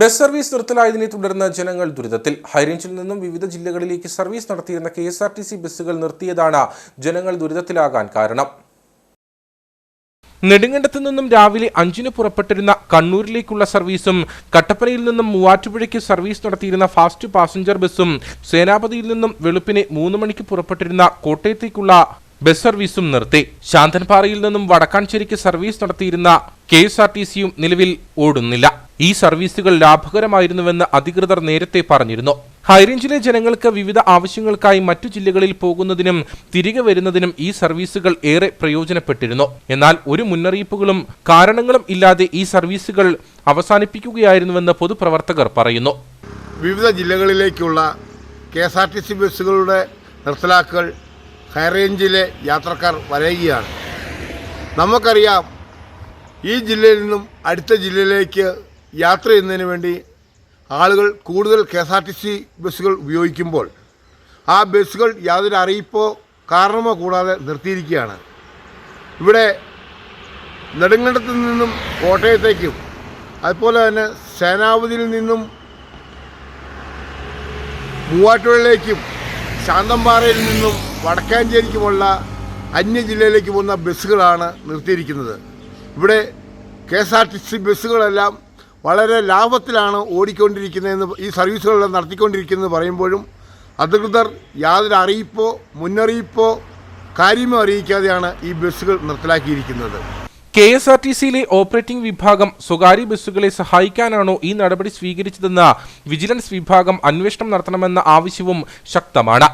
Bus service നിർത്തലായതിനെ തുടർന്ന് ജനങ്ങൾ ദുരിതത്തിൽ. ഹൈറേഞ്ചിൽ നിന്നും വിവിധ ജില്ലകളിലേക്ക് സർവീസ് നടത്തിയിരുന്ന K S R T C ബസ്സുകൾ നിർത്തിയതാണ് ജനങ്ങൾ ദുരിതത്തിലാകാൻ കാരണം. നെടുങ്കണ്ടത്ത് നിന്നും രാവിലെ അഞ്ചിന് പുറപ്പെട്ടിരുന്ന കണ്ണൂരിലേക്കുള്ള സർവീസും കട്ടപ്പനയിൽ നിന്നും മൂവാറ്റുപുഴയ്ക്ക് സർവീസ് നടത്തിയിരുന്ന ഫാസ്റ്റ് പാസഞ്ചർ ബസ്സും സേനാപതിയിൽ നിന്നും വെളുപ്പിനെ മൂന്ന് മണിക്ക് പുറപ്പെട്ടിരുന്ന കോട്ടയത്തേക്കുള്ള ബസ് സർവീസും നിർത്തി. ശാന്തൻപാറയിൽ നിന്നും വടക്കാഞ്ചേരിക്ക് സർവീസ് നടത്തിയിരുന്ന കെ എസ് ആർ ടി സിയും നിലവിൽ ഓടുന്നില്ല. ഈ സർവീസുകൾ ലാഭകരമായിരുന്നുവെന്ന് അധികൃതർ നേരത്തെ പറഞ്ഞിരുന്നു. ഹൈറേഞ്ചിലെ ജനങ്ങൾക്ക് വിവിധ ആവശ്യങ്ങൾക്കായി മറ്റു ജില്ലകളിൽ പോകുന്നതിനും തിരികെ വരുന്നതിനും ഈ സർവീസുകൾ ഏറെ പ്രയോജനപ്പെട്ടിരുന്നു. എന്നാൽ ഒരു മുന്നറിയിപ്പുകളും കാരണങ്ങളും ഇല്ലാതെ ഈ സർവീസുകൾ അവസാനിപ്പിക്കുകയായിരുന്നുവെന്ന് പൊതുപ്രവർത്തകർ പറയുന്നു. വിവിധ ജില്ലകളിലേക്കുള്ള K S R T C ബസ്സുകളുടെ നിർത്തലാക്കൽ ഹൈറേഞ്ചിലെ യാത്രക്കാർ വരയുകയാണ്. നമുക്കറിയാം ഈ ജില്ലയിൽ നിന്നും അടുത്ത ജില്ലയിലേക്ക് യാത്ര ചെയ്യുന്നതിന് വേണ്ടി ആളുകൾ കൂടുതൽ K S R T C ബസ്സുകൾ ഉപയോഗിക്കുമ്പോൾ ആ ബസ്സുകൾ യാതൊരു അറിയിപ്പോ കാരണമോ കൂടാതെ നിർത്തിയിരിക്കുകയാണ്. ഇവിടെ നെടുങ്കണ്ടത്ത് നിന്നും കോട്ടയത്തേക്കും അതുപോലെ തന്നെ സേനാപതിയിൽ നിന്നും മൂവാറ്റുപുഴയിലേക്കും ശാന്തമ്പാറയിൽ നിന്നും വടക്കാഞ്ചേരിക്കുമുള്ള അന്യ ജില്ലയിലേക്ക് പോകുന്ന ബസ്സുകളാണ് നിർത്തിയിരിക്കുന്നത്. ഇവിടെ K S R T C ബസ്സുകളെല്ലാം വളരെ ലാഭത്തിലാണ് ഓടിക്കൊണ്ടിരിക്കുന്നതെന്ന് ഈ സർവീസുകളെല്ലാം നടത്തിക്കൊണ്ടിരിക്കുന്നത് പറയുമ്പോഴും അധികൃതർ യാതൊരു അറിയിപ്പോ മുന്നറിയിപ്പോ കാര്യമോ അറിയിക്കാതെയാണ് ഈ ബസ്സുകൾ നിർത്തലാക്കിയിരിക്കുന്നത്. കെ എസ് ആർ ടി സിയിലെ ഓപ്പറേറ്റിംഗ് വിഭാഗം സ്വകാര്യ ബസ്സുകളെ സഹായിക്കാനാണോ ഈ നടപടി സ്വീകരിച്ചതെന്ന് വിജിലൻസ് വിഭാഗം അന്വേഷണം നടത്തണമെന്ന ആവശ്യവും ശക്തമാണ്.